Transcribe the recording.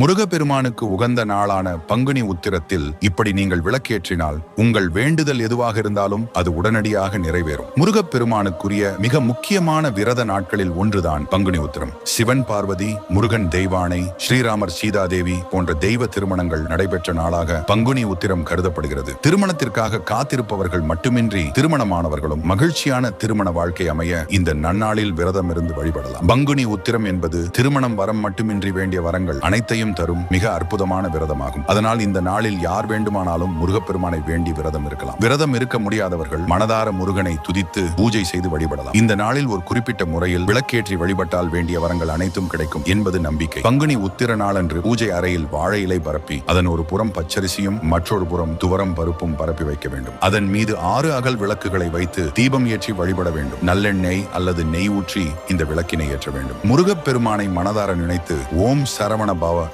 முருகப்பெருமானுக்கு உகந்த நாளான பங்குனி உத்திரத்தில் இப்படி நீங்கள் விளக்கேற்றினால் உங்கள் வேண்டுதல் எதுவாக இருந்தாலும் அது உடனடியாக நிறைவேறும். முருகப்பெருமானுக்குரிய மிக முக்கியமான விரத நாட்களில் ஒன்றுதான் பங்குனி உத்திரம். சிவன் பார்வதி முருகன் தெய்வானை ஸ்ரீராமர் சீதாதேவி போன்ற தெய்வ திருமணங்கள் நடைபெற்ற நாளாக பங்குனி உத்திரம் கருதப்படுகிறது. திருமணத்திற்காக காத்திருப்பவர்கள் மட்டுமின்றி திருமணமானவர்களும் மகிழ்ச்சியான திருமண வாழ்க்கை அமைய இந்த நன்னாளில் விரதம் இருந்து வழிபடலாம். பங்குனி உத்திரம் என்பது திருமணம் வரம் மட்டுமின்றி வேண்டிய வரங்கள் அனைத்தையும் தரும் மிக அற்புதமான விரதமாகும். அதனால் இந்த நாளில் யார் வேண்டுமானாலும் முருகப்பெருமானை வேண்டி விரதம் இருக்கலாம். விரதம் இருக்க முடியாதவர்கள் மனதார முருகனை துதித்து பூஜை செய்து வழிபடலாம். இந்த நாளில் ஒரு குறிப்பிட்ட முறையில் விளக்கேற்றி வழிபட்டால் வேண்டிய வரங்கள் அனைத்தும் கிடைக்கும் என்பது நம்பிக்கை. பங்குனி உத்திர நாளன்று பூஜை அறையில் வாழை இலை பரப்பி அதன் ஒரு புறம் பச்சரிசியும் மற்றொரு புறம் துவரம் பருப்பும் பரப்பி வைக்க வேண்டும். அதன் மீது ஆறு அகல் விளக்குகளை வைத்து தீபம் ஏற்றி வழிபட வேண்டும். நல்லெண்ணெய் அல்லது நெய் ஊற்றி இந்த விளக்கினை ஏற்ற வேண்டும். முருகப்பெருமானை மனதார நினைத்து ஓம் சரவண பவ